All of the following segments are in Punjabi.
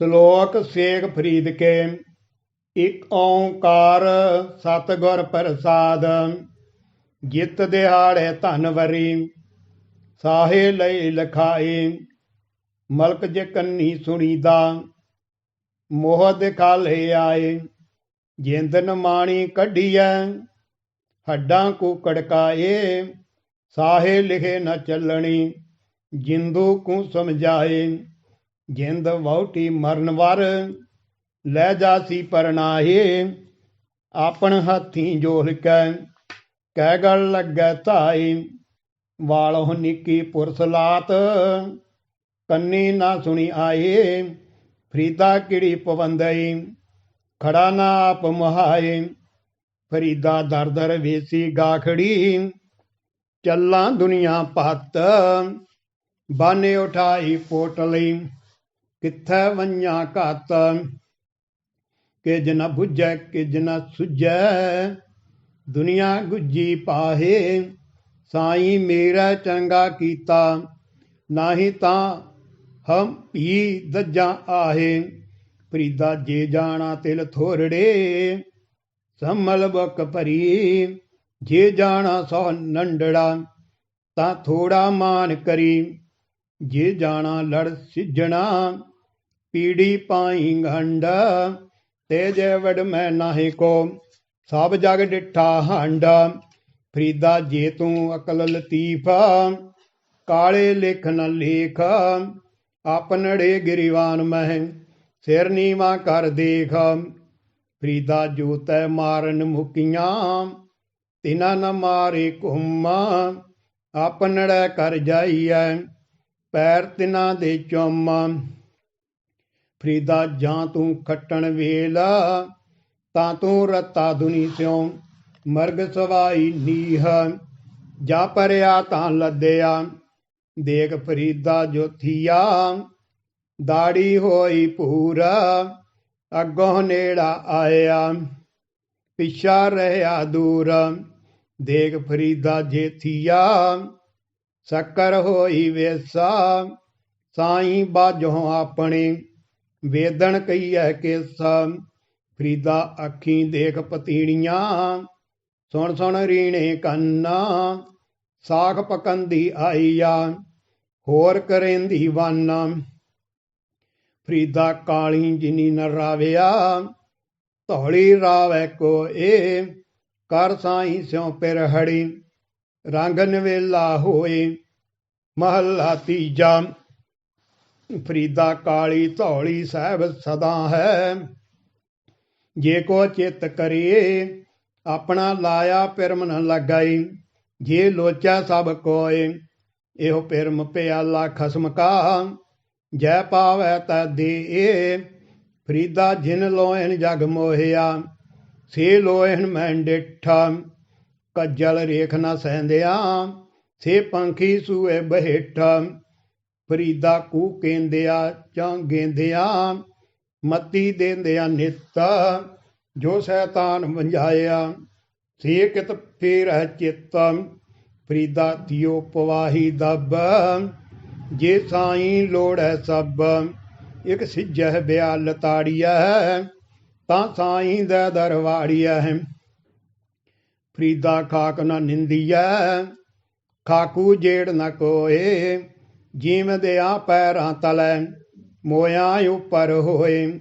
ਸ਼ਲੋਕ ਸੇਖ ਫਰੀਦ ਕੇ, ਇਕ ਓੰਕਾਰ ਸਤਿਗੁਰ ਪ੍ਰਸਾਦ, ਜਿਤ ਦਿਹਾੜੇ ਧਨ ਵਰੀ, ਸਾਹੇ ਲਈ ਲਖਾਏ, ਮਲਕ ਜੇ ਕੰਨੀ ਸੁਣੀਦਾ, ਮੋਹ ਦਿਖਾਲੇ ਆਏ ਜਿੰਦਨ ਮਾਣੀ ਕੱਢੀਐ, ਹੱਡਾਂ ਕੋ ਕੜਕਾਏ, ਸਾਹੇ ਲਿਖੇ ਨਾ ਚੱਲਣੀ, ਜਿੰਦੂ ਕੋ ਸਮਝਾਏ। ਜਿੰਦ ਵਹੁਟੀ ਮਰਨ ਵਰ, ਲੈ ਜਾਸੀ ਪਰਨਾਹੇ ਆਪਣ ਹੱਥੀਂ ਜੋਲ ਕੈ, ਕਹਿ ਗਲ ਲੱਗੈ ਧਾਈ, ਵਾਲੋ ਨਿੱਕੀ ਪੁਰਸ ਕੰਨੀ ਨਾ ਸੁਣੀ ਆਏ ਫਰੀਦਾ ਕਿੜੀ ਪਵੰਦਈ, ਖੜਾ ਨਾ ਆਪ ਮਹਾਏ ਫਰੀਦਾ ਦਰ ਦਰ ਵੇਸੀ ਗਾਖੜੀ, ਚੱਲਾਂ ਦੁਨੀਆ ਪਤ, ਬਾਨੇ ਉਠਾਈ ਪੋਟਲੀ ਕਿੱਥੈ ਵੰਨਿਆ ਘਾਤ? ਕਿ ਜਨ ਬੁੱਝੈ, ਕਿ ਜਨ ਸੁਝੈ, ਦੁਨੀਆ ਗੁੱਜੀ ਪਾਹੇ, ਸਾਈ ਮੇਰਾ ਚੰਗਾ ਕੀਤਾ, ਨਾਹੀ ਤਾਂ ਹਮ ਪੀ ਦੱਜਾਂ ਆਹੇ ਫਰੀਦਾ ਜੇ ਜਾਣਾ ਤਿਲ ਥੋਰੜੇ, ਸੰਮਲ ਬਕ ਭਰੀ, ਜੇ ਜਾਣਾ ਸੋ ਨੰਡੜਾ, ਤਾਂ ਥੋੜਾ ਮਾਨ ਕਰੀ, ਜੇ ਜਾਣਾ ਲੜ ਸਿੱਜਣਾ ਪੀੜੀ ਪਾਈ ਗੰਡ ਤੇ ਜੇ ਵਡ ਮੈਂ ਨਾਹੀ ਕੋ, ਸਭ ਜਗ ਡਿਠਾ ਹੰਡ। ਫਰੀਦਾ ਜੇ ਤੂੰ ਅਕਲ ਲਤੀਫ, ਕਾਲੇ ਲਿਖ ਨ ਲੇਖ। ਆਪਨੜੇ ਗਿਰੀਵਾਨ ਮਹਿ ਸਿਰ ਨੀਵਾ ਕਰ ਦੇਖ। ਫਰੀਦਾ ਜੋ ਤੈ ਮਾਰਨ ਮੁਕੀਆਂ, ਤਿਨਾ ਨ ਮਾਰੇ ਘੁੰਮਾ। ਆਪਨੜੇ ਕਰ ਜਾਈਐ, ਪੈਰ ਤਿਨਾ ਦੇ ਚੁੰਮਾ। ਫਰੀਦਾ, ਜਾਂ ਤੂੰ ਖੱਟਣ ਵੇਲਾ, ਤਾਂ ਤੂੰ ਰਤਾ ਦੁਨੀ ਸਿਉ। ਮਰਗ ਸਵਾਈ ਨੀਹ, ਜਾ ਪਰਿਆ ਤਾਂ ਲੱਦਿਆ। ਦੇਖ ਫਰੀਦਾ ਜੋਥੀਆ, ਦਾੜੀ ਹੋਈ ਪੂਰਾ ਅੱਗੋਂ ਨੇੜਾ ਆਇਆ। ਪਿਛਾ ਰਹਿਆ ਦੂਰ, ਦੇਖ ਫਰੀਦਾ ਜੇਥੀਆ, ਸ਼ੱਕਰ ਹੋਈ ਵੇਸਾ, ਸਾਈ ਬਾਝੋਂ ਆਪਣੇ। ਵੇਦਣ ਕਈਐ ਕੇਸਾ ਫਰੀਦਾ ਅੱਖੀਂ ਦੇਖ ਪਤੀਣੀਆਂ, ਸੁਣ ਸੁਣ ਰੀਣੇ ਕੰਨਾ, ਸਾਖ ਪਕੰਦੀ ਆਈਆ, ਹੋਰ ਕਰੇਂਦੀ ਵਾਨਾ। ਫਰੀਦਾ ਕਾਲੀ ਜਿਨੀ ਨ ਰਾਵਿਆ, ਧੌਲੀ ਰਾਵੈ ਕੋਏ ਕਰ ਸਾਈ ਸਿਉ ਪਿਰ ਹੜੀ, ਰੰਗ ਨਵੇਲਾ ਹੋਏ, ਮਹੱਲਾ ਤੀਜਾ। ਫਰੀਦਾ ਕਾਲੀ ਧੌਲੀ ਸਾਹਿਬ ਸਦਾ ਹੈ। ਜੇ ਕੋ ਚਿਤ ਕਰੀਏ ਆਪਣਾ ਲਾਇਆ ਪਿਰਮ ਨ ਲਗਾਈ। ਜੇ ਲੋਚਾ ਸਭ ਕੋਏ, ਇਹੋ ਪਿਰਮ ਪਿਆਲਾ ਖਸਮ ਕਾ। ਜੈ ਪਾਵੈ ਤੈ ਦੇ ਫਰੀਦਾ ਜਿਨ ਲੋਇਨ ਜਗ ਮੋਹਿਆ, ਸੇ ਲੋਇਨ ਮੈਂ ਡਿਠਾ। ਕੱਜਲ ਰੇਖ ਨਾ ਸਹਿੰਦਿਆ, ਸੇ ਪੰਖੀ ਸੂਏ ਬਹਿਠਾ। ਫਰੀਦਾ ਕੂ ਕੇਂਦਿਆ, ਚਾਂ ਗੇਂਦਿਆ, ਮਤੀ ਦੇਂਦਿਆ ਨਿਤ, ਜੋ ਸ਼ੈਤਾਨ ਵੰਝਾਇਆ ਸੇ ਕਿਤ ਫੇਰ ਚਿੱਤ, ਫਰੀਦਾ ਦਿਓ ਪਵਾਹੀ ਦਬ, ਜੇ ਸਾਈ ਲੋੜੈ ਸਭ, ਇਕ ਸਿੱਜਹ ਬਿਆਲ ਤਾੜੀਐ ਤਾਂ ਸਾਈ ਦਾ ਦਰਵਾੜੀਐ। ਫਰੀਦਾ ਖਾਕ ਨਾ ਨਿੰਦੀਐ, ਖਾਕੂ ਜੇੜ ਨ ਕੋਏ ਜੀਵ ਪੈਰਾਂ ਤਲੈ ਮੋਇਆ ਉਪਰ ਹੋਏ।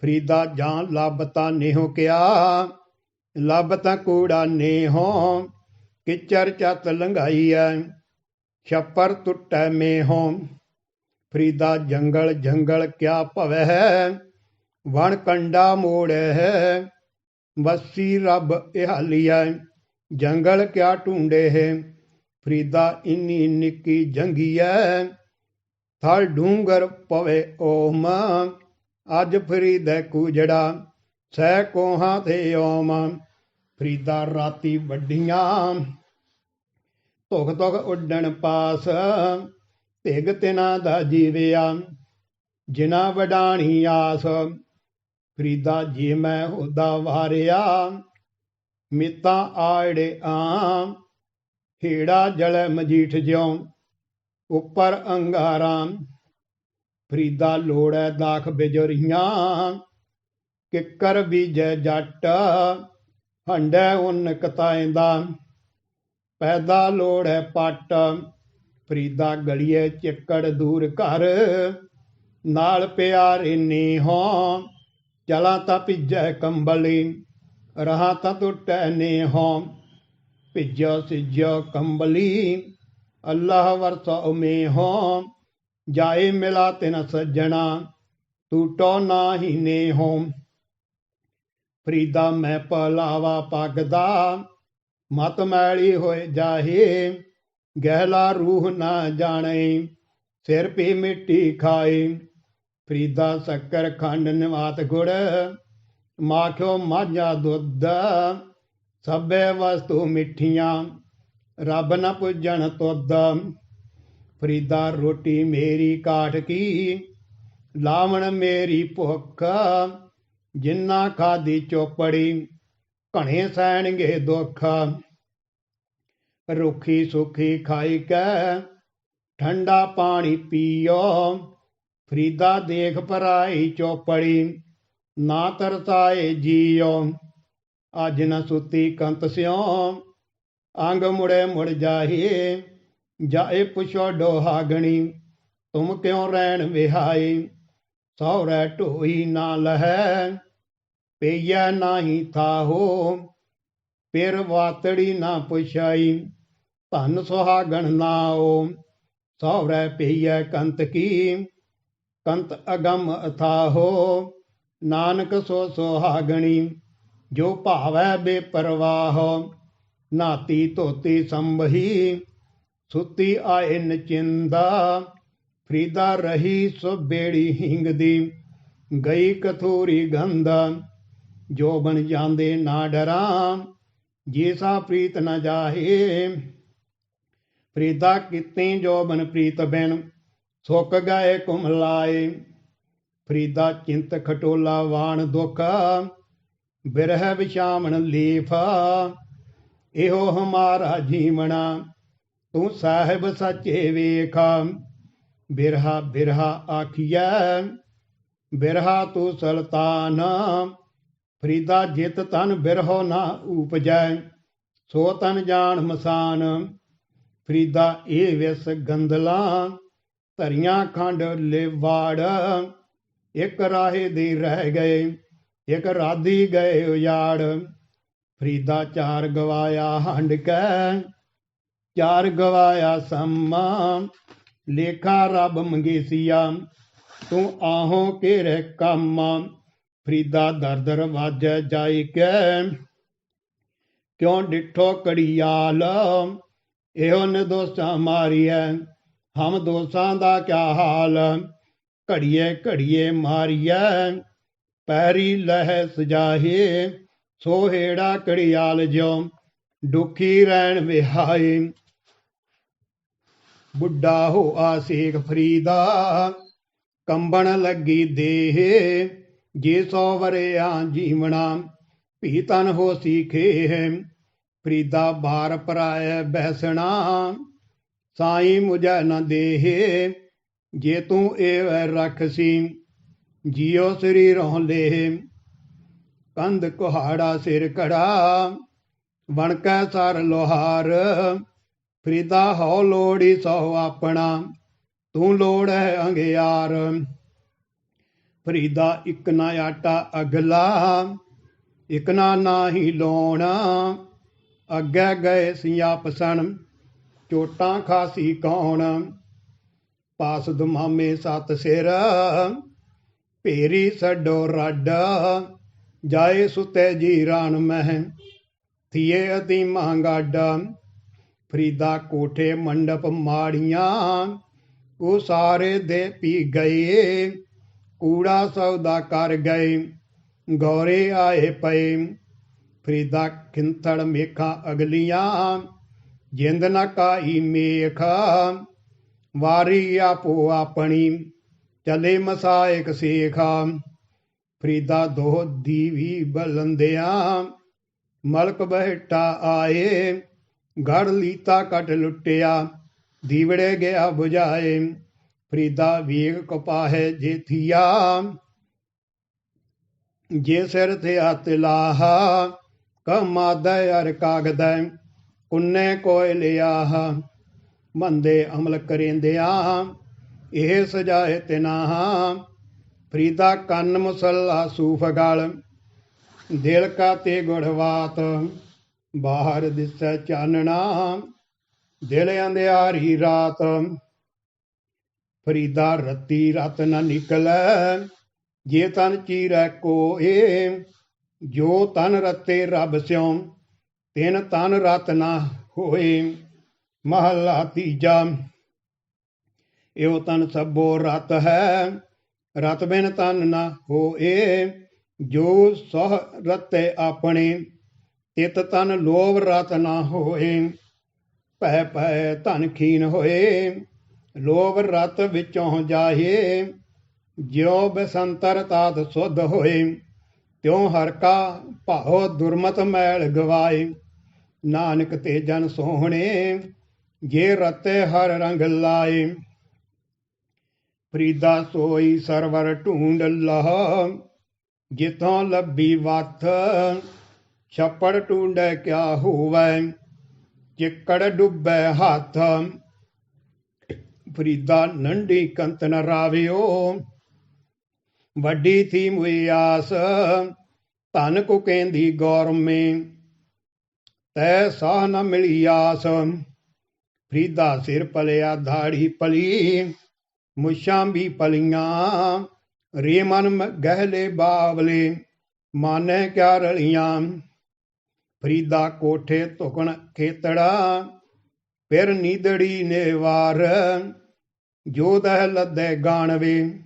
ਫਰੀਦਾ ਜਾਂ ਲੱਭ ਤਾਂ ਨਿਹੋ ਕਿਆ? ਲੱਭ ਤਾਂ ਕੂੜਾ ਨੇਹੋ? ਕਿਚਰ ਚਤ ਐ ਛੱਪਰ ਟੁੱਟੈ ਮੇਹੋ? ਫਰੀਦਾ, ਜੰਗਲ ਜੰਗਲ ਕਿਆ ਭਵੈ? ਵਣ ਕੰਡਾ ਮੋੜ ਹੈ ਵਸੀ ਰੱਬ ਇਹਾਲੀਐ, ਜੰਗਲ ਕਿਆ ਢੂੰਡੇ ਹੈ ਫਰੀਦਾ ਇੰਨੀ ਨਿੱਕੀ ਜੰਗੀਐ, ਥਲ ਡੂੰਗਰ ਪਵੇ ਓਮ। ਅੱਜ ਫਰੀਦਾ ਕੂਜੜਾ ਸਹਿ ਕੋਹਾਂ ਤੇ ਓਮ। ਫਰੀਦਾ ਰਾਤੀ ਵੱਡੀਆਂ, ਧੁਖ ਧੁਖ ਉੱਡਣ ਪਾਸ। ਭਿਗ ਤਿਨਾ ਦਾ ਜੀਵਿਆ, ਜਿਨਾ ਵਡਾਣੀ ਆਸ। ਫਰੀਦਾ ਜੀ ਮੈਂ ਉਹਦਾ ਵਾਰਿਆ, ਮਿੱਤਾ ਆੜੇ ਆਮ ਹੀੜਾ ਜਲੈ ਮਜੀਠ ਜਿਉ, ਉੱਪਰ ਅੰਗਾਰਾਂ, ਫਰੀਦਾ ਲੋੜੈ ਦਾਖ ਬਿਜਰੀਆਂ, ਕਿੱਕਰ ਬੀਜੈ ਜੱਟ, ਹੰਡੈ ਉਨ ਕਤਾਇਂਦਾ ਪੈਦਾ ਲੋੜੈ ਪੱਟ, ਫਰੀਦਾ ਗਲੀਏ ਚਿੱਕੜ ਦੂਰ ਘਰ, ਨਾਲ ਪਿਆਰੇ ਨੀਹੋਂ ਚਲਾ ਤਾਂ ਭਿੱਜੈ ਕੰਬਲੀ, ਰਹਾ ਤਾਂ ਟੁੱਟੈ ਨੀਹੋਂ। ਭਿੱਜੋ ਸਿਜੋ ਕੰਬਲੀ, ਅੱਲਾਹ ਵਰਸਾ ਮੇਹੋਂ ਜਾਏ ਮਿਲਾ ਤਿਨ ਸੱਜਣਾ ਟੂਟੋ ਨਾਹੀ ਨੇਹੋਂ ਫਰੀਦਾ ਮੈਂ ਪਲਾਵਾ ਪਗਦਾ, ਮਤ ਮੈਲੀ ਹੋਏ ਜਾਹੇ, ਗਹਿਲਾ ਰੂਹ ਨਾ ਜਾਣੇ, ਸਿਰ ਪੀ ਮਿੱਟੀ ਖਾਏ। ਫਰੀਦਾ ਸ਼ੱਕਰ ਖੰਡ ਨਿਵਾਤ ਗੁੜ, ਮਾਖਿਓ ਮਾਝਾ ਦੁੱਧ ਸਭੇ ਵਸਤੂ ਮਿੱਠੀਆਂ, ਰੱਬ ਨਾ ਪੁੱਜਣ ਤੁਧ ਫਰੀਦਾ ਰੋਟੀ ਮੇਰੀ ਕਾਠ ਕੀ, ਲਾਵਣ ਮੇਰੀ ਭੁੱਖ। ਜਿੰਨਾ ਖਾਦੀ ਚੋਪੜੀ, ਘਣੇ ਸਹਿਣਗੇ ਦੁੱਖ। ਰੁੱਖੀ ਸੁਖੀ ਖਾਈ ਕੈ, ਠੰਡਾ ਪਾਣੀ ਪੀਓ। ਫਰੀਦਾ ਦੇਖ ਪਰਾਈ ਚੋਪੜੀ, ਨਾ ਤਰਸਾਏ ਜੀਓ। ਅੱਜ ਨ ਸੁਤੀ ਕੰਤ ਸਿਉ, ਅੰਗ ਮੁੜੇ ਮੁੜ ਜਾਹੀ, ਜਾਏ ਪੁਛੋ ਡੋਹਾਗਣੀ ਤੁਮ ਕਿਉ ਰਹਿਣ ਵਿਹਾਈ ਸਹੁਰੇ ਢੋਈ ਨਾ ਲਹੈ ਪਈਆ ਨਾਹੀ ਥਾਹੋ ਫਿਰ ਵਾਤੜੀ ਨਾ ਪੁਛਾਈ, ਧਨ ਸੁਹਾਗਣ ਨਾਓ ਸਹੁਰੇ ਪਈਆ ਕੰਤ ਕੀ, ਕੰਤ ਅਗਮ ਅਥਾਹੋ ਨਾਨਕ ਸੋ ਸੁਹਾਗਣੀ ਜੋ ਭਾਵੈ ਬੇਪਰਵਾਹ, ਨਾਤੀ ਧੋਤੀ ਸੰਭਹੀ, ਸੁਤੀ ਆਏ ਨਚਿੰਦਾ, ਫਰੀਦਾ ਰਹੀ ਸੋ ਬੇੜੀ ਹਿੰਗਦੀ, ਗਈ ਕਥੂਰੀ ਗੰਦਾ ਜੋ ਬਣ ਜਾਂਦੇ ਨਾ ਡਰਾਂ ਜੀਸਾ ਪ੍ਰੀਤ ਨ ਜਾਹੇ। ਫਰੀਦਾ ਕਿਤੇ ਜੋ ਬਨ ਪ੍ਰੀਤ ਬਿਨ, ਸੁੱਕ ਗਏ ਕੁਮਲਾਏ। ਫਰੀਦਾ ਚਿੰਤ ਖਟੋਲਾ ਵਾਣ ਦੁਖ ਬਿਰਹ ਵਿਸ਼ਾਮਣ ਲੀਫਾ, ਇਹੋ ਹਮਾਰਾ ਜੀਵਣਾ, ਤੂੰ ਸਾਹਿਬ ਸੱਚੇ ਵੇਖਾ। ਬਿਰਹਾ ਬਿਰਹਾ ਆਖੀਐ, ਬਿਰਹਾ ਤੂੰ ਸੁਲਤਾਨ, ਫਰੀਦਾ ਜਿਤ ਤਨ ਬਿਰਹੋ ਨਾ ਉਪਜੈ, ਸੋ ਤਨ ਜਾਣ ਮਸਾਨ। ਫਰੀਦਾ ਇਹ ਵਿਸ ਗੰਦਲਾ ਧਰੀਆਂ ਖੰਡ ਲਿਵਾੜ, ਇੱਕ ਰਾਹੇ ਦੇ ਰਹਿ ਗਏ। ਇੱਕ ਰਾਧੀ ਗਏ ਉਜਾੜ, ਫਰੀਦਾ ਚਾਰ ਗਵਾਇਆ ਹੰਡ ਕੈ, ਚਾਰ ਗਵਾਇਆ ਸਮਾ, ਲੇਖਾ ਰੱਬ ਮੰਗੇਸੀਆ ਤੂੰ ਆਹੋ ਕਿਰੇ ਕੰਮ, ਫਰੀਦਾ ਦਰਦਰ ਵਾਜ ਜਾਈ ਕੈ। ਕਿਉਂ ਡਿਠੋ ਕੜੀਆਲ ਇਹੋ ਨਿਦੋਸਾਂ ਮਾਰੀਐ, ਹਮ ਦੋਸਾਂ ਦਾ ਕਿਆ ਹਾਲ, ਘੜੀਏ ਘੜੀਏ ਮਾਰੀਐ। ਪੈਰੀ ਲਹਿ ਸਜਾਹੇ ਸੋਹੇੜਾ ਕੜੀਆਲ ਜਿਉ ਦੁਖੀ ਰਹਿਣ ਵਿਹਾਏ। ਬੁੱਢਾ ਹੋ ਆਸੇਖ ਫਰੀਦਾ, ਕੰਬਣ ਲੱਗੀ ਦੇਹ। ਜੇ ਸੋ ਵਰਿਆ ਜੀਵਣਾ ਭੀ ਤਨ ਹੋ ਸੀਖੇ। ਫਰੀਦਾ ਬਾਰ ਪਰਾਇ ਬਹਿਸਣਾ, ਸਾਈ ਮੁਝੈ ਨ ਦੇਹ। ਜੇ ਤੂੰ ਇਹ ਰੱਖਸੀ ਜਿਉ ਸਰੀਰੋਂ ਲੈ ਕੰਧ ਕੁਹਾੜਾ ਸਿਰ ਕੜਾ ਵਣਕੈ ਸਰ ਲੋਹਾਰ, ਫਰੀਦਾ ਹਉ ਲੋੜੀ ਸੋ ਆਪਣਾ, ਤੂੰ ਲੋੜ ਹੈ ਅੰਗਿਆਰ। ਫਰੀਦਾ ਇੱਕ ਨਾ ਆਟਾ ਅਗਲਾ, ਇੱਕ ਨਾ ਨਾਹੀ ਲੋਣਾ, ਅੱਗੇ ਗਏ ਸਿਆਪਸਣ ਚੋਟਾਂ ਖਾਸੀ ਕੌਣ। ਪਾਸ ਦੁਮਾਮੇ ਸਤ ਸਿਰ ਭੇਰੀ ਛੱਡੋ ਰਾਡਾ, ਜਾਏ ਸੁਤੇ ਜੀ ਰਾਣ ਮਹਿ, ਥੀਏ ਅਤੀ ਮੰਗਾਡਾ ਫਰੀਦਾ ਕੋਠੇ ਮੰਡਪ ਮਾੜੀਆਂ, ਉਹ ਸਾਰੇ ਦੇ ਪੀ ਗਏ, ਕੂੜਾ ਸੌਦਾ ਕਰ ਗਏ, ਗੌਰੇ ਆਏ ਪਏ। ਫਰੀਦਾ ਖਿੰਥੜ ਮੇਖਾਂ ਅਗਲੀਆਂ, ਜਿੰਦ ਨਾ ਕਾਈ ਮੇਖਾ, ਵਾਰੀ ਆਪੋ ਆਪਣੀ। ਚਲੇ ਮਸਾਇਕ ਸੇਖਾ, ਫਰੀਦਾ ਦੋ ਦੀਵੀ ਬਲੰਦਿਆਂ। ਮਲਕ ਬਹਿਟਾ ਆਏ ਗੜ ਲੀਤਾ ਕਟ ਲੁੱਟਿਆ, ਦੀਵੜੇ ਗਿਆ 부ਝਾਏ ਫਰੀਦਾ ਵੇਗ ਕਪਾਹੈ ਜੇ ਥੀਆ ਜੇ ਸਿਰ ਤੇ ਹੱਥ ਲਾਹਾ ਕਮਾਦੈ ਅਰ ਕਾਗਦੈ ਕੁੰਨੇ ਕੋਇ ਲਿਆ ਮੰਦੇ ਅਮਲ ਕਰੇਂਦਿਆ। ਇਹ ਸਜਾਏ ਤਿਨਾ ਫਰੀਦਾ ਕੰਨ ਮੁਸੱਲਾ ਸੂਫ ਗਲ, ਦਿਲ ਕਾ ਤੇ ਗੁੜਵਾਤ ਬਾਹਰ ਦਿਸੈ ਚਾਨਣਾ ਦਿਲ ਅੰਧਿਆਰੀ ਰਾਤ, ਫਰੀਦਾ ਰਤੀ ਰਤ ਨ ਨਿਕਲੈ। ਜੇ ਤਨ ਚੀਰੈ ਕੋਏ, ਜੋ ਤਨ ਰਤੇ ਰੱਬ ਸਿਉ, ਤਿਨ ਤਨ ਰਤ ਨਾ ਹੋਏ। ਮਹਲਾ ਤੀਜਾ ਇਹੋ ਤਨ ਸਭੋ ਰਤ ਹੈ। ਰਤ ਬਿਨ ਤਨ ਨਾ ਹੋਏ। ਜੋ ਸਹ ਰਤੇ ਆਪਣੇ, ਤਿਤ ਤਨ ਲੋਭ ਰਤ ਨਾ ਹੋਏ। ਭੈ ਭੈ ਧਨ ਖੀਨ ਹੋਏ। ਲੋਭ ਰਤ ਵਿੱਚੋਂ ਜਾਹੇ ਜਿਉ ਬਸੰਤਰ ਤਾਤ ਸੁਧ ਹੋਏ। ਤਿਉ ਹਰ ਕਾ ਭਾਉ ਦੁਰਮਤ ਮੈਲ ਗਵਾਏ। ਨਾਨਕ ਤੇ ਜਨ ਸੋਹਣੇ, ਜੇ ਰਤੇ ਹਰ ਰੰਗ ਲਾਏ। ਫਰੀਦਾ ਸੋਈ ਸਰਵਰ ਢੂੰਡ ਲਹ, ਜਿਥੋਂ ਲੱਭੀ ਵਥ, ਛੱਪੜ ਟੂੰਡੇ ਕਿਆ ਹੋਵੈ, ਚਿੱਕੜ ਡੁੱਬੈ ਹੱਥ। ਫਰੀਦਾ ਨੰਡੀ ਕੰਤ ਨ ਰਾਵਿਓ, ਵੱਡੀ ਥੀ ਮੁਇਆਸ ਧਨ ਕੋ ਕਹਿੰਦੀ ਗੌਰ ਮੇ, ਤੈ ਸਾਹ ਨ ਮਿਲੀ ਆਸ। ਫਰੀਦਾ ਸਿਰ ਪਲਿਆ ਧਾੜੀ ਪਲੀ ਮੁਛਾਂ ਵੀ ਪਲੀਆਂ, ਰੇ ਮਨ ਗਹਿਲੇ ਬਾਵਲੇ, ਮਾਨੇ ਕਿਆ ਰਲੀਆਂ। ਫਰੀਦਾ ਕੋਠੇ ਧੁਕਣ ਖੇਤੜਾ ਫਿਰ ਨੀਦੜੀ ਨੇ ਵਾਰ ਜੋ ਦਹ ਲੱਦੇ ਗਾਣਵੇ,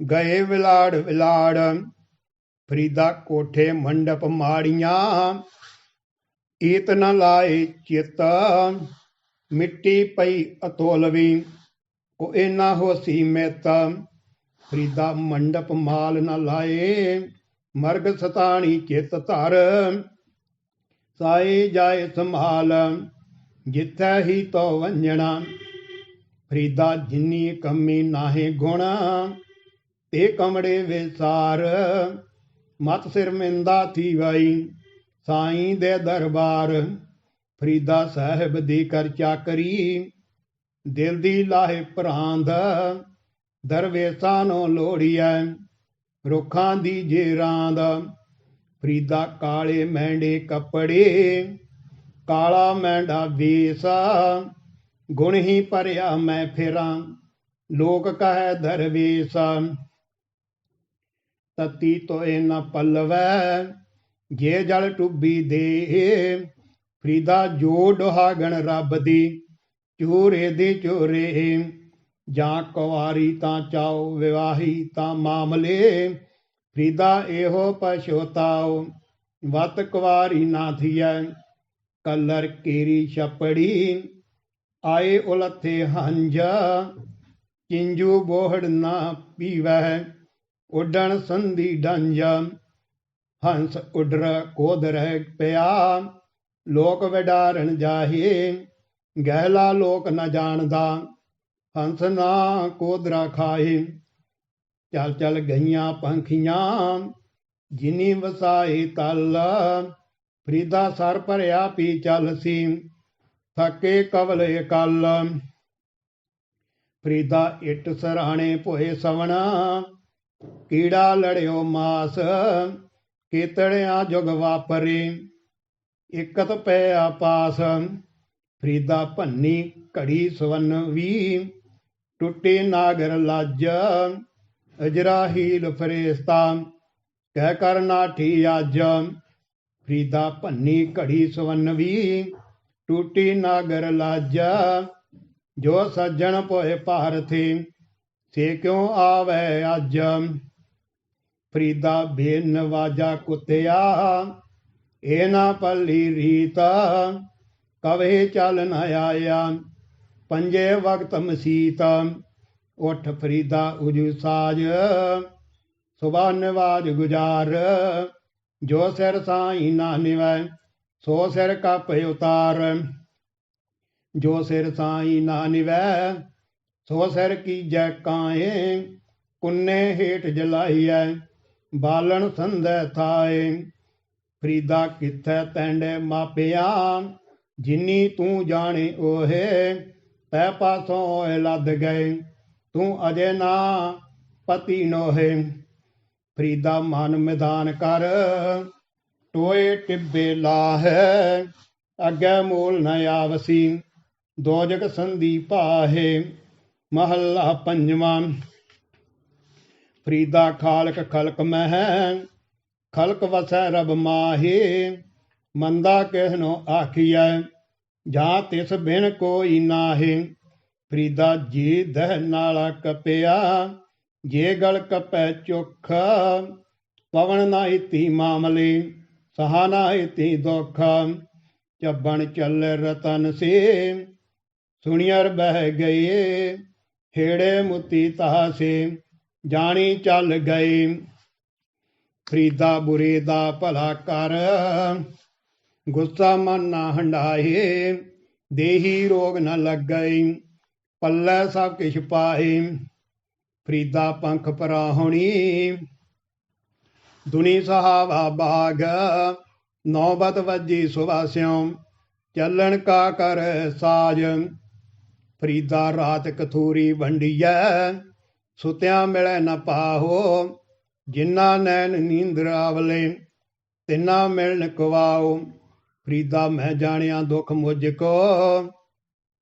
ਗਏ ਵਿਲਾੜ ਵਿਲਾੜ। ਫਰੀਦਾ ਕੋਠੇ ਮੰਡਪ ਮਾੜੀਆਂ, ਈਤ ਨ ਲਾਏ ਚਿਤ, ਮਿੱਟੀ ਪਈ ਅਤੋਲਵੀ। ਉਹ ਇਨਾ ਹੋਸੀ ਮੇਤ ਫਰੀਦਾ ਮੰਡਪ ਮਾਲ ਨਾ ਲਾਏ, ਮਰਗ ਸਤਾਣੀ ਚਿਤ ਧਰ। ਸਾਈ ਜਾਏ ਸੰਭਾਲ, ਜਿੱਥੈ ਹੀ ਤੋ ਵੰਜਣਾ। ਫਰੀਦਾ ਜਿੰਨੀ ਕਮੀ ਨਾਹੇ ਗੁਣ, ਤੇ ਕਮੜੇ ਵਿਸਾਰ। ਮਤ ਸਿਰ ਮਿੰਦਾ ਥੀ ਵਾਈ ਸਾਈਂ ਦੇ ਦਰਬਾਰ। ਫਰੀਦਾ ਸਾਹਿਬ ਦੀ ਕਰ ਚਾਕਰੀ ਦਿਲ ਦੀ ਲਾਹੇ ਪ੍ਰਾਂਦ ਦਰਵੇਸਾਂ ਨੂੰ ਲੋੜੀਐ, ਰੁੱਖਾਂ ਦੀ ਜੇ ਰਾਂਦ, ਫਰੀਦਾ ਕਾਲੇ ਮਹਿੰਡੇ ਕੱਪੜੇ, ਕਾਲਾ ਮੈਂਡਾ ਵੇਸਾ, ਗੁਣ ਹੀ ਭਰਿਆ ਮੈਂ ਫਿਰਾਂ, ਲੋਕ ਕਹੈ ਦਰਵੇਸਾ, ਤਤੀ ਤੋਏ ਨ ਪਲਵੈ, ਜੇ ਜਲ ਟੁੱਬੀ ਦੇ, ਫਰੀਦਾ ਜੋ ਡੁਹਾਗਣ ਰੱਬ ਦੀ ਚੋਰੇ ਦੇ ਚੋਰੇ, ਜਾਂ ਕੁਵਾਰੀ ਤਾਂ ਚਾਓ ਵਿਵਾਹੀ ਤਾਂ ਮਾਮਲੇ। ਫਰੀਦਾ ਇਹੋ ਪਛੋਤਾਓ ਵਤ ਕੁਵਾਰੀ ਨਾ ਥੀਐ, ਕਲਰ ਕੀਰੀ ਛਪੜੀ। ਆਏ ਉਲਥੇ ਹੰਜ ਚਿੰਜੂ ਬੋਹੜ ਨਾ ਪੀਵੈ, ਉਡਣ ਸੰਧੀ ਡੰਜ ਹੰਸ ਉਡਰ ਕੋਦ ਰਹਿ ਪਿਆ, ਲੋਕ ਵਿਡਾਰਨ ਜਾਹੇ ਗਹਿਲਾ ਲੋਕ ਨਾ ਜਾਣਦਾ, ਹੰਸ ਨਾ ਕੋਦਰਾ ਖਾਏ। ਚੱਲ ਚਲ ਗਈਆਂ ਪੰਖੀਆਂ, ਜਿਨੀ ਵਸਾਏ ਤਲ। ਫਰੀਦਾ ਸਰ ਭਰਿਆ ਪੀ ਚੱਲ ਸੀ, ਥਕੇ ਕਵਲੇ ਕਲ। ਫਰੀਦਾ ਇਟ ਸਰਾਣੇ ਭੋਏ ਸਵਣਾ, ਕੀੜਾ ਲੜਿਓ ਮਾਸ, ਕੀਤੜਿਆਂ ਜੁਗ ਵਾਪਰੇ। ਇਕਤ ਪੈ ਪਾਸ। ਫਰੀਦਾ ਭੰਨੀ ਘੜੀ ਸਵਨ ਵੀ। ਟੁੱਟੇ ਨਾਗਰ ਲੱਜ ਅਜਰਾਹੀਲ ਫਰੇਸਤਾ, ਕਹਿ ਕਰ ਨਾਠੀ ਅੱਜ। ਫਰੀਦਾ ਭੰਨੀ ਘੜੀ ਸਵਨ ਵੀ, ਟੂਟੀ ਨਾਗਰ ਲਾਜਾ, ਜੋ ਸੱਜਣ ਪੋਏ ਭਾਰਤੀ ਸੇ ਕਿਉ ਆਵੇ ਅੱਜ? ਫਰੀਦਾ ਬੇਨਵਾਜਾ ਕੁੱਤਿਆ, ਇਹ ਨਾ ਪੱਲੀ ਰੀਤਾ ਕਵੇ ਚੱਲ ਨ ਆਇਆ, ਪੰਜੇ ਵਕਤ ਮਸੀਤ, ਉਠ ਫਰੀਦਾ ਉਜੂ ਸਾਜ। ਸੁਬਾ ਨਿਵਾਜ ਗੁਜਾਰ, ਜੋ ਸਿਰ ਸਾਈ ਨਾ ਨਿਵੈ, ਸੋ ਸਿਰ ਕੱਪ ਉਤਾਰ। ਜੋ ਸਿਰ ਸਾਈ ਨਾ ਨਿਵੈ, ਸੋ ਸਿਰ ਕੀਜੈ ਕਾਏ, ਕੁੰਨੇ ਹੇਠ ਜਲਾਈਐ, ਬਾਲਣ ਸੰਧੈ ਥਾਏ। ਫਰੀਦਾ ਕਿੱਥੈ ਤੈਂਡੇ ਮਾਪਿਆ ਜਿਨੀ ਤੂੰ ਜਾਣੇ ਓਹੇ ਤੈ ਪਾਸੋਂ ਲੱਦ ਗਏ। ਤੂੰ ਅਜੇ ਨਾ ਪਤੀ ਨੋਹੇ। ਫਰੀਦਾ ਮਨ ਮੈਦਾਨ ਕਰ, ਟੋਏ ਟਿੱਬੇ ਲਾਹੈ। ਅੱਗੇ ਮੂਲ ਨ ਆਵਸੀ, ਦੋਜਕ ਸੰਧੀ ਪਾਹੇ। ਮਹੱਲਾ ਪੰਜਵਾਂ। ਫਰੀਦਾ ਖਾਲਕ ਖਲਕ ਮਹਿ, ਖਲਕ ਵਸੈ ਰਬ ਮਾਹੇ। ਮੰਦਾ ਕਿਸ ਨੂੰ ਆਖੀਐ, ਜਾਂ ਤਿਸ ਬਿਨ ਕੋਈ ਨਾਹੇ। ਫਰੀਦਾ ਜੀ ਦਹ ਨਾਲਾ ਕਪਿਆ, ਜੇ ਗਲ ਕਪੈ ਚੁਖ, ਪਵਨ ਨਾਹੀ ਤੀ ਮਾਮਲੇ, ਸਹਾ ਨਾਹੀ ਤੀ ਦੁਖ। ਚੱਬਣ ਚੱਲ ਰਤਨ ਸੇ, ਸੁਣੀਅਰ ਬਹਿ ਗਏ ਹੇੜੇ ਮੁਤੀ ਤਾਸੇ ਜਾਣੀ ਚੱਲ ਗਏ ਫਰੀਦਾ ਬੁਰੇ ਦਾ ਭਲਾ ਕਰ ਗੁੱਸਾ ਮਨ ਨਾ ਹੰਡਾਏ ਦੇਹੀ ਰੋਗ ਨਾ ਲੱਗਈ ਪੱਲੇ ਸਭ ਕਿਛ ਪਾਏ। ਫਰੀਦਾ ਪੰਖ ਪਰਾਹੁਣੀ ਦੁਨੀ ਸਹਾਵਾ ਬਾਗ, ਨੌਬਤ ਵੱਜੀ ਸੁਵਾਸਿਓ, ਚੱਲਣ ਕਾ ਕਰ ਸਾਜ। ਫਰੀਦਾ ਰਾਤ ਕਥੂਰੀ ਵੰਡੀਐ, ਸੁਤਿਆਂ ਮਿਲੈ ਨ ਪਾਹੋ ਜਿਨ੍ਹਾਂ ਨੈਣ ਨੀਂਦਰ ਆਵਲੇ ਤਿੰਨਾ ਮਿਲਣ ਕਵਾਓ। ਫਰੀਦਾ ਮੈਂ ਜਾਣਿਆ ਦੁਖ ਮੁਝ ਕੋ,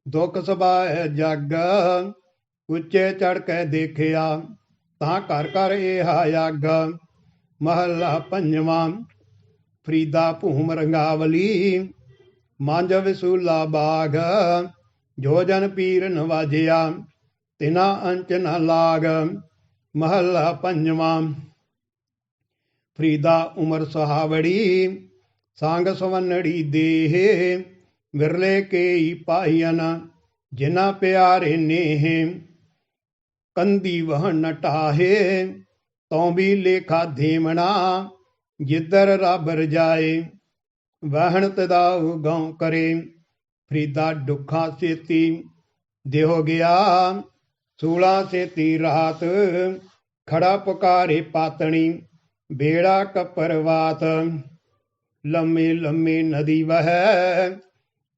ਦੁਖ ਸਬਾਇ ਜਗ, ਉੱਚੇ ਚੜ ਕੇ ਦੇਖਿਆ ਤਾਂ ਘਰ ਘਰ ਇਹ ਆਗ ਮਹੱਲਾ ਪੰਜਵਾਂ ਫਰੀਦਾ ਭੂਮ ਰੰਗਾਵਲੀ, ਮਾਂਜ ਵਿਸੂਲਾ ਬਾਗ। ਜੋ ਜਨ ਪੀਰ ਨਵਾਜਿਆ ਤਿਨਾ ਅੰਚ ਨ ਲਾਗ। ਮਹੱਲਾ ਪੰਜਵਾਂ ਫਰੀਦਾ ਉਮਰ ਸੁਹਾਵੜੀ ਸੰਗ ਸਵੰਨੜੀ ਦੇਹ, ਵਿਰਲੇ ਕੇਈ ਪਾਈਨ ਜਿਨਾ ਪਿਆਰੇ ਨੇਹ। ਕੰਦੀ ਵਹਣ ਨਟਾਹੇ ਤਉ ਵੀ ਲੇਖਾ ਧੀਮਣਾ ਜਿੱਧਰ ਰੱਬ ਰਜਾਏ। ਵਹਣ ਤਦਾ ਗਉ ਕਰੇ, ਫਰੀਦਾ ਦੁੱਖਾ ਸੇਤੀ ਦਿਓ ਗਿਆ। ਸੂਲਾ ਸੇਤੀ ਰਾਤ, ਖੜਾ ਪੁਕਾਰੇ ਪਾਤਣੀ, ਬੇੜਾ ਕਪਰਵਾਤ ਲੰਮੀ ਲੰਮੀ ਨਦੀ ਵਹਿ,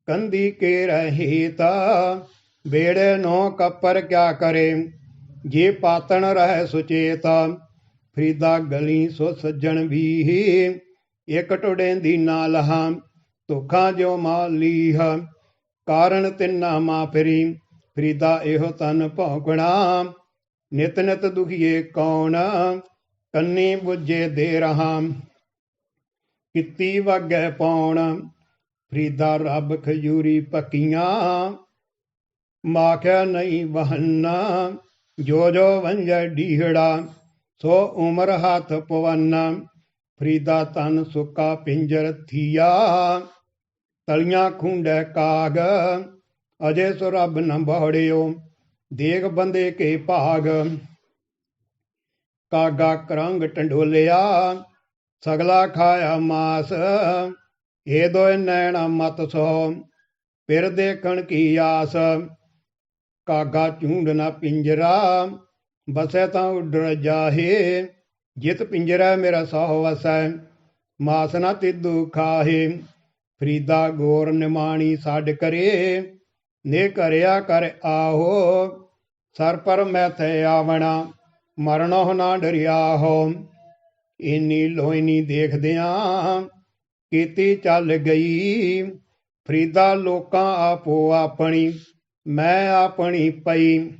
ਕੰਦੀ ਕੇ ਰਹਿਤਾ ਬੇੜੇ ਨੋ ਕਪਰ ਕਿਆ ਕਰੇ, ਜੇ ਪਾਤਣ ਰਹਿ ਸੁਚੇਤ। ਫਰੀਦਾ ਗਲੀ ਸੋ ਸੱਜਣ ਵੀ ਇਕ ਟੁੜੇਂਦੀ ਨਾ ਲਹਾ ਧੋਖਾ ਜੋ ਮਾਲੀ ਹ ਕਾਰਨ ਤਿੰਨਾ ਮਾ ਫਰੀ, ਫਰੀਦਾ ਇਹੋ ਤਨ ਭੌਕਣਾ। ਨਿਤ ਨਿਤ ਦੁਖੀਏ ਕੌਣ, ਕੰਨੀ 부ਜੇ ਦੇ ਰਹਾ। ਕੀਤੀ ਵਗੈ ਪਾਉਣ, ਫਰੀਦਾ ਰੱਬ ਖਜੂਰੀ ਪੱਕੀਆਂ। ਮਾਖਿਆ ਨਹੀਂ ਬਹੰਨਾ ਜੋ ਜੋ ਵੰਜੈ ਢੀਹੜਾ, ਸੋ ਉਮਰ ਹੱਥ ਪਵਨ। ਫਰੀਦਾ ਤਨ ਸੁੱਕਾ ਪਿੰਜਰ ਥੀਆ, ਤਲੀਆਂ ਖੁੰਡੈ ਕਾਗ, ਅਜੇ ਸੋ ਰੱਬ ਨ ਬਹੜਿਓ ਦੇਖ ਬੰਦੇ ਕੇ ਭਾਗ। ਕਾਗਾ ਕਰੰਗ ਟੰਡੋਲਿਆ ਸਗਲਾ ਖਾਇਆ ਮਾਸ ਏ ਦੋਇ ਨੈਣ ਮਤ ਸੋ, ਫਿਰ ਦੇਖਣ ਕੀ ਆਸ। ਕਾਗਾ ਝੂੰਡ ਨਾ ਪਿੰਜਰਾ ਬਸੈ ਤਾਂ ਉਡਰ ਜਾਹੇ। ਜਿਤ ਪਿੰਜਰਾ ਮੇਰਾ ਸਹੁ ਵਸੈ, ਮਾਸ ਨਾ ਤਿੱਦੂ ਖਾਹੇ। ਫਰੀਦਾ ਗੋਰ ਨਿਮਾਣੀ ਸਾਡ ਕਰੇ, ਨੇ ਕਰਿਆ ਕਰ ਆਹੋ। ਸਰ ਪਰ ਮੈਂ ਤੇ ਆਵਣਾ, ਮਰਨੋ ਨਾ ਡਰਿਆ ਹੋ। ਇੰਨੀ ਲੋਇਨੀ ਦੇਖਦਿਆਂ ਕੀਤੀ ਚੱਲ ਗਈ। ਫਰੀਦਾ ਲੋਕਾਂ ਆਪੋ ਆਪਣੀ, ਮੈਂ ਆਪਣੀ ਪਈ।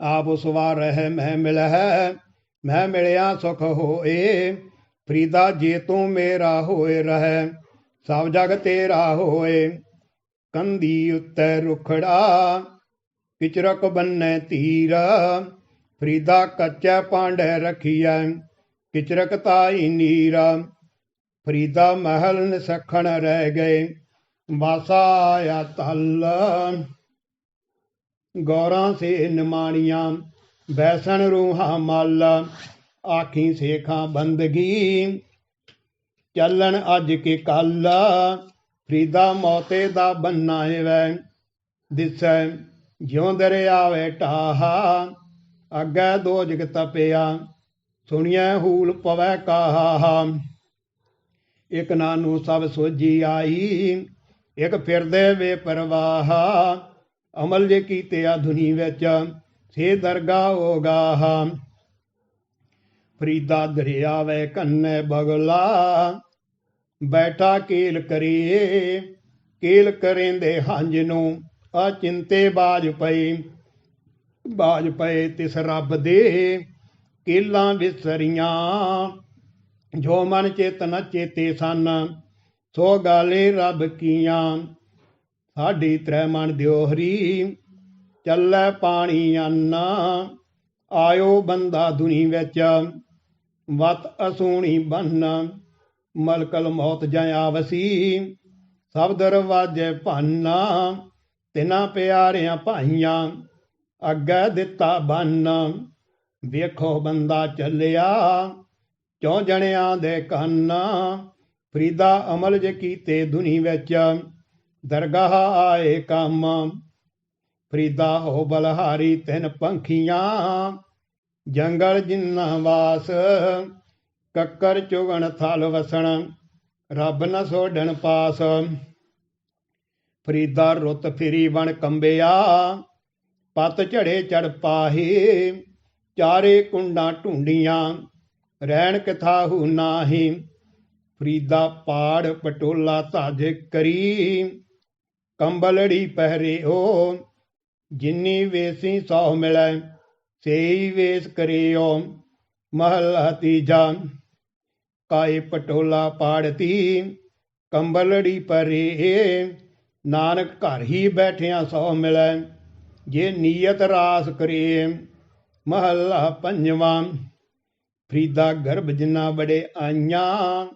ਆਪ ਸਵਾਰ ਰਹਿ, ਮੈਂ ਮਿਲਹਿ, ਮੈਂ ਮਿਲਿਆ ਸੁਖ ਹੋਏ। ਫਰੀਦਾ ਜੇ ਤੂੰ ਮੇਰਾ ਹੋਏ ਰਹਿ, ਸਭ ਜਗ ਤੇਰਾ ਹੋਏ। ਕੰਦੀ ਉੱਤੇ ਰੁਖੜਾ, ਕਿਚਰਕ ਬੰਨੇ ਤੀਰ। ਫਰੀਦਾ ਕੱਚਾ ਪਾਂਡੇ ਰਖੀਐ ਕਿਚਰਕ ਤਾਈ ਨੀਰਾ, ਫਰੀਦਾ ਮਹਿਲ ਨਸਖਣ ਰਹਿ ਗਏ, ਵਾਸਾ ਆਇਆ ਤਲ ਗੌਰਾਂ ਸੇ ਨਿਮਾਣੀਆਂ, ਬੈਸਣ ਰੂਹਾਂ ਮਲ, ਆਖੀ ਸੇਖਾਂ ਬੰਦਗੀ। ਚੱਲਣ ਅੱਜ ਕੇ ਕੱਲ, ਫਰੀਦਾ ਮੌਤੇ ਦਾ ਬੰਨਾ ਵੈ ਦਿਸੈ ਜਿਉ ਦਰਿਆਵੇ ਢਾਹਾ, ਅੱਗੇ ਦੋ ਜਗ ਤਪਿਆ। ਸੁਣੀਐ ਹੂਲ ਪਵੈ ਕਾਹਾ। ਇਕ ਨਾਨੂ ਸਭ ਸੋਜੀ ਆਈ, ਇਕ ਫਿਰਦੇ ਵੇ ਪਰਵਾਹ। ਅਮਲ ਜੇ ਕੀਤੇ ਆ ਦੁਨੀ ਵਿੱਚ, ਸੇ ਦਰਗਾ ਹੋਗਾ ਫਰੀਦਾ ਦਰਿਆ ਵੇ ਕੰਨੇ ਬਗਲਾ, ਬੈਠਾ ਕੀਲ ਕਰੀਏ, ਕੀਲ ਕਰੇਂਦੇ ਹੰਜ ਨੂੰ ਅਚਿੰਤੇ ਬਾਜ ਪਈ। ਬਾਜ ਪਏ ਤਿਸ ਰੱਬ ਦੇ ਕੀਲਾਂ ਵਿਸਰੀਆਂ, ਜੋ ਮਨ ਚੇਤਨ ਚੇਤੇ ਸਨ, ਸੋ ਗਾਲੇ ਰੱਬ ਕੀਆਂ। ਸਾਡੀ ਤ੍ਰੈ ਮਨ ਦਿਓ ਹਰੀ, ਚੱਲੈ ਪਾਣੀ ਅੰਨਾ। ਆਇਓ ਬੰਦਾ ਦੁਨੀ ਵਿੱਚ, ਵਤ ਅਸੂਣੀ ਬੰਨ। ਮਲਕਲ ਮੌਤ ਜੈ ਆਵਸੀ, ਸਭ ਦਰਵਾਜੇ ਭੰਨਾ। ਤਿਨਾ ਪਿਆਰਿਆਂ ਭਾਈਆਂ, ਅੱਗੇ ਦਿੱਤਾ ਬੰਨ। ਵੇਖੋ ਬੰਦਾ ਚੱਲਿਆ, ਚੌ ਜਣਿਆਂ ਦੇ ਕੰਨ ਫਰੀਦਾ ਅਮਲ ਜੇ ਕੀਤੇ ਦੁਨੀ ਵਿੱਚ, ਦਰਗਾਹ ਆਏ ਕੰਮ। ਫਰੀਦਾ ਹੋ ਬਲਹਾਰੀ ਤਿੰਨ ਪੰਖੀਆਂ, ਜੰਗਲ ਜਿੰਨਾ ਵਾਸ, ਕੱਕਰ ਚੁਗਣ ਥਲ ਵਸਣ, ਰੱਬ ਨਾ ਸੋਢਣ ਪਾਸ। ਫਰੀਦਾ ਰੁੱਤ ਫਿਰੀ ਬਣ ਕੰਬਿਆ, ਪਤ ਝੜੇ ਚੜ ਪਾਹੀ ਚਾਰੇ ਕੁੰਡਾਂ ਢੂੰਡੀਆਂ, ਰਹਿਣ ਕਥਾਹੂ ਨਾਹੀ, ਫਰੀਦਾ ਪਾੜ ਪਟੋਲਾ ਧਾਜ ਕਰੀ। ਕੰਬਲੜੀ ਓ ਜਿੰਨੀ ਵੇਸੀ ਸੌ ਮਿਲੈ, ਸੇਈ ਵੇਸ ਕਰਿਓ, ਮਹਲਾ ਤੀਜਾ ਕਾਏ ਪਟੋਲਾ ਪਾੜਤੀ, ਕੰਬਲੜੀ ਪਰੇ ਨਾਨਕ ਘਰ ਹੀ ਬੈਠਿਆ ਸੌ ਮਿਲੈ, ਜੇ ਨੀਅਤ ਰਾਸ ਕਰੇ। ਮਹੱਲਾ ਪੰਜਵਾਂ, ਫਰੀਦਾ ਗਰਭ ਜਿਨਾ ਬੜੇ ਆਈਆਂ,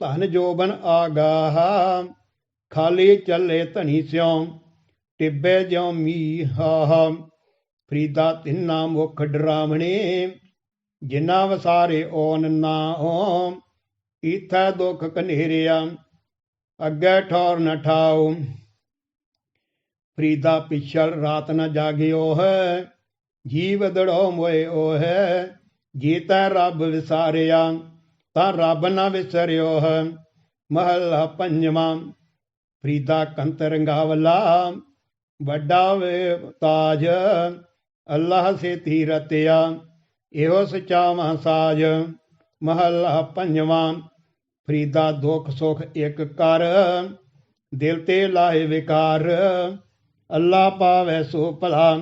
ਧਨ ਜੋਬਨ ਆਗਾਹ, ਖਾਲੀ ਚੱਲੇ ਧਨੀ ਸਿਉ, ਟਿੱਬੇ ਜਿਉ ਮੀਹਾ, ਫਰੀਦਾ ਤਿੰਨਾ ਮੁਖ ਡਰਾਵਣੇ, ਜਿਨਾ ਵਸਾਰੇ ਓਨ ਨਾ ਓ ਈਥੈ ਦੁਖ ਕਨੇਰਿਆ, ਅੱਗੇ ਠੌਰ ਨ ਠਾਉ। ਫਰੀਦਾ ਪਿਛਲ ਰਾਤ ਨ ਜਾਗਿਓ ਹੈ ਜੀਵ ਦੜੋ ਮੋਏ ਓ ਹੈ ਜੀਤਾ ਰੱਬ ਵਿਸਾਰਿਆ, ਤਾਂ ਰੱਬ ਨਾ ਵਿਸਰਿਓ ਹੈ। ਮਹੱਲਾ ਪੰਜਵਾਂ, ਫਰੀਦਾ ਕੰਤ ਰੰਗਾਵਲਾ, ਵੱਡਾ ਵੇ ਤਾਜ ਅੱਲਾਹ ਸੇ ਰਤਿਆ ਇਹੋ ਸਚਾਵਾ ਸਾਜ। ਮਹੱਲਾ ਪੰਜਵਾਂ, ਫਰੀਦਾ ਦੁੱਖ ਸੁਖ ਇੱਕ ਕਰ, ਦਿਲ ਤੇ ਲਾਏ ਵਿਕਾਰ, ਅੱਲਾ ਪਾਵੇ ਸੋ ਭਲਾ।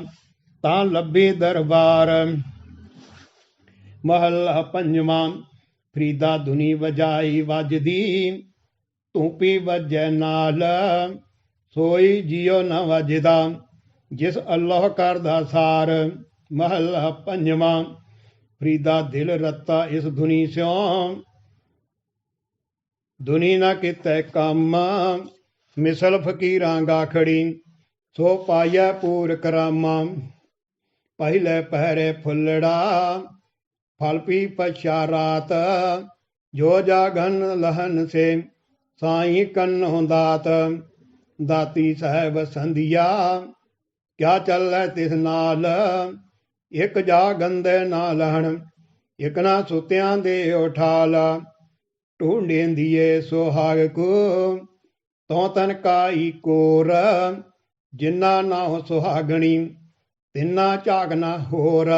ਤਾਂ ਲੱਭੀ ਦਰਬਾਰ। ਮਹੱਲਾ ਪੰਜਵਾਂ, ਫਰੀਦਾ ਦੁਨੀ ਵਜਾਈ ਵੱਜਦੀ, ਧੂਪੀ ਵੱਜੈ ਨਾਲ, ਸੋਈ ਜਿਉ ਨ ਵੱਜਦਾ, ਜਿਸ ਅੱਲਾਹ ਕਰਦਾ ਸਾਰ। ਮਹੱਲਾ ਪੰਜਵਾਂ, ਫਰੀਦਾ ਦਿਲ ਰੱਤਾ ਇਸ ਦੁਨੀ ਸਿਉ। ਦੁਨੀ ਨਾ ਕਿਤੇ ਕੰਮ, ਮਿਸਲ ਫਕੀਰਾਂ ਗਾਖੜੀ, ਸੋ ਪਾਇਆ ਪੂਰ ਕਰਾਮਾ। ਪਹਿਲੇ ਪਹਿਰੇ ਫੁੱਲੜਾ, ਫਲ ਪੀ ਪਛਾ ਰਾਤ, ਜੋ ਜਾਗਨ ਲਹਨ ਸੇ ਸਾਈ ਕੰਨ ਦਾਤ। ਦਾਤੀ ਸਹਿਬ ਸੰਧਿਆ, ਕਿਆ ਚੱਲੈ ਤਿਸ ਨਾਲ? ਇੱਕ ਜਾਗੰਦੇ ਨਾ ਲਹਣ, ਇਕ ਨਾ ਸੁਤਿਆਂ ਦੇ ਉਠਾਲ। ਢੂੰਡੇਂਦੀਏ ਸੁਹਾਗ ਕੋ ਤੋ ਤਨ ਕਾਈ ਕੋਰ, ਜਿੰਨਾ ਨਾ ਸੁਹਾਗਣੀ। ਤਿੰਨਾ ਝਾਗਨਾ ਹੋਰ,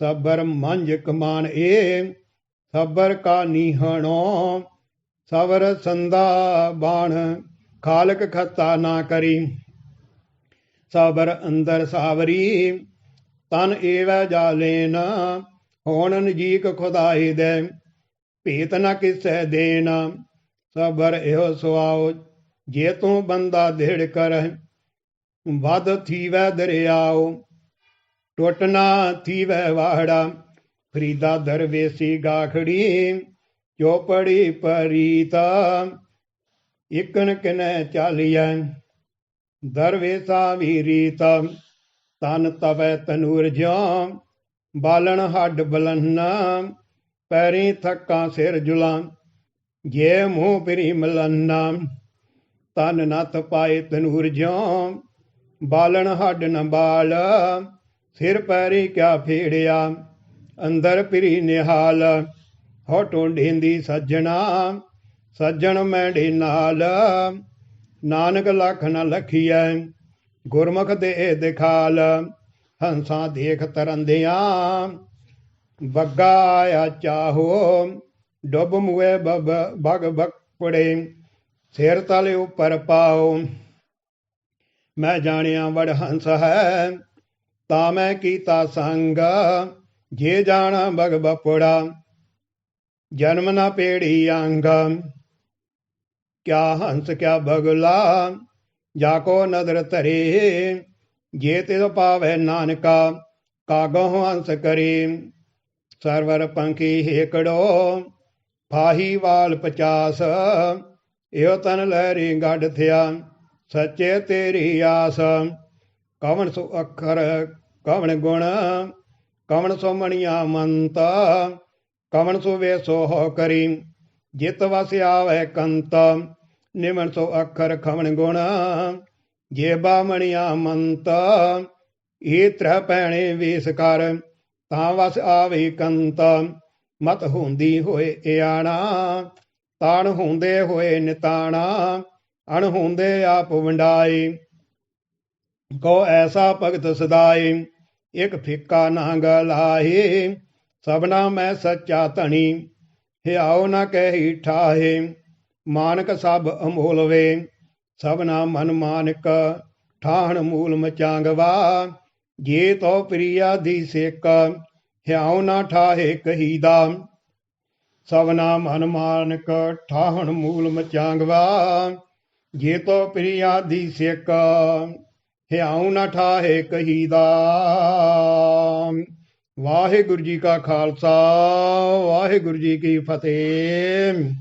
ਸਬਰ ਮੰਜ ਕਮਾਨ ਏ, ਸਬਰ ਕਾ ਨੀਹਣੋ, ਸਬਰ ਸੰਦਾ ਬਾਣ, ਖਾਲਕ ਖਤਾ ਨਾ ਕਰੀ। ਸਬਰ ਅੰਦਰ ਸਾਵਰੀ, ਤਨ ਏਵੈ ਜਾਲੇਨ, ਹੋਣ ਨਜੀਕ ਖੁਦਾਈ ਦੇ, ਭੇਤ ਨਾ ਕਿਸੈ ਦੇਣਾ, ਸਬਰ ਇਹੋ ਸੁਆਓ, ਜੇ ਤੂੰ ਬੰਦਾ ਢਿੜ ਕਰ ਵਧ ਥੀਵੈ ਦਰਿਆਓ ਟੁੱਟਣਾ ਥੀਵੈ ਵਾੜਾ। ਫਰੀਦਾ ਦਰਵੇਸੀ ਗਾਖੜੀ ਚੋਪੜੀ ਪਰੀਤਾ? ਇਕਨ ਕਨੈ ਚਾਲਿਐ ਦਰਵੇਸਾ ਵੀ ਰੀਤਾ। ਤਨ ਤਵੈ ਤਨੂਰ ਜਿਉ, ਬਾਲਣ ਹੱਡ ਬਲੰਨਾ। ਪੈਰੀ ਥੱਕਾਂ ਸਿਰ ਜੁਲਾਂ, ਜੇ ਮੂੰਹ ਪਰੀ ਮਲੰਨਾ। ਤਨ ਨਤ ਪਾਏ ਤਨੂਰ ਜਿਉ ਬਾਲਣ ਹੱਡ ਨ ਬਾਲ, ਸਿਰ ਪੈਰੀ ਕਿਆ ਫੇੜਿਆ, ਅੰਦਰ ਪਿਰੀ ਨਿਹਾਲ। ਹੋ ਟੋਂਡੇਂਦੀ ਸੱਜਣਾ, ਸੱਜਣ ਮੈਂਡੇ ਨਾਲ। ਨਾਨਕ ਲੱਖ ਨ ਲਖੀਐ, ਗੁਰਮੁਖ ਦੇ ਦਿਖਾਲ। ਹੰਸਾਂ ਦੇਖ ਤਰੰਦਿਆਂ, ਬੱਗਾ ਆਇਆ ਚਾਹੋ। ਡੁੱਬ ਮੁਏ ਬਗ ਬਗ ਪੜੇ ਸਿਰ ਤਲੇ ਉੱਪਰ ਪਾਓ। ਮੈਂ ਜਾਣਿਆ ਵੜ ਹੰਸ ਹੈ, ਤਾਂ ਮੈਂ ਕੀਤਾ ਸੰਗ। ਜੇ ਜਾਣਾ ਬਗ ਬਪੜਾ, ਜਨਮ ਨਾ ਪੇੜੀ ਅੰਗ। ਕਿਆ ਹੰਸ, ਕਿਆ ਬਗਲਾ, ਜਾ ਕੋ ਨਦਰ ਧਰੇ। ਜੇ ਤੇ ਪਾਵੇ ਨਾਨਕਾ ਕਾਗੋ ਹੰਸ ਕਰੇ। ਸਰਵਰ ਪੰਖੀ ਹੇਕੜੋ, ਫਾਹੀ ਵਾਲ 50 ਇਹੋ ਤਨ ਲਹਿਰੀ ਗੱਡ ਥਿਆ। ਸੱਚੇ ਤੇਰੀ ਆਸ, ਕਵਣ ਸੋ ਅੱਖਰ, ਕਵਣ ਗੁਣ, ਕਵਣ ਸੋ ਮਣੀਆ ਮੰਤ, ਕਵਣ ਸੋ ਵੇਸੋ ਹੋ ਕਰੀ, ਜਿਤ ਵਸ ਆਵੇ ਕੰਤ ਨਿਮਨ ਸੋ ਅੱਖਰ ਖਵਣ ਗੁਣ ਜੇ ਬਾਮਣੀਆ ਮੰਤ ਇਹ ਤ੍ਰੈ ਪੈਣੇ ਵੇਸ ਕਰ, ਤਾਂ ਵਸ ਆਵੇ ਕੰਤ, ਮਤ ਹੁੰਦੀ ਹੋਏ ਇਆਣਾ, ਤਾਣ ਹੁੰਦੇ ਹੋਏ ਨਿਤਾਣਾ ਅਣ ਹੁੰਦੇ ਆਪ ਵੰਡਾਏ ਕੋ ਐਸਾ ਭਗਤ ਸਦਾਈ ਇਕ ਫਿੱਕਾ ਨਾ ਗਲਾਹੇ ਸਭਨਾ ਮੈਂ ਸੱਚਾ ਧਣੀ, ਹਿਆਉ ਨਾ ਕਹਿ ਠਾਹੇ, ਮਾਨਕ ਸਭ ਅਮੋਲਵੇ, ਸਭਨਾ ਮਨ ਮਾਨਕ ਠਾਹਣ ਮੂਲ ਮਚਾਂਗਵਾ, ਜੇ ਤੋ ਪ੍ਰਿਆ ਦੀ ਸੇਕ, ਹਿਆਉ ਨਾ ਠਾਹੇ ਕਹੀਦਾ, ਸਭਨਾ ਮਨ ਮਾਨਕ ਠਾਹਣ ਮੂਲ ਮਚਾਂਗਵਾ ਜੇ ਤੋ ਪ੍ਰਿਆ ਦੀ ਸੇਕ ਹਿਆਉ ਨਾ ਠਾਹੇ ਕਹੀਦਾ ਵਾਹਿਗੁਰੂ ਜੀ ਕਾ ਖਾਲਸਾ, ਵਾਹਿਗੁਰੂ ਜੀ ਕੀ ਫਤਿਹ।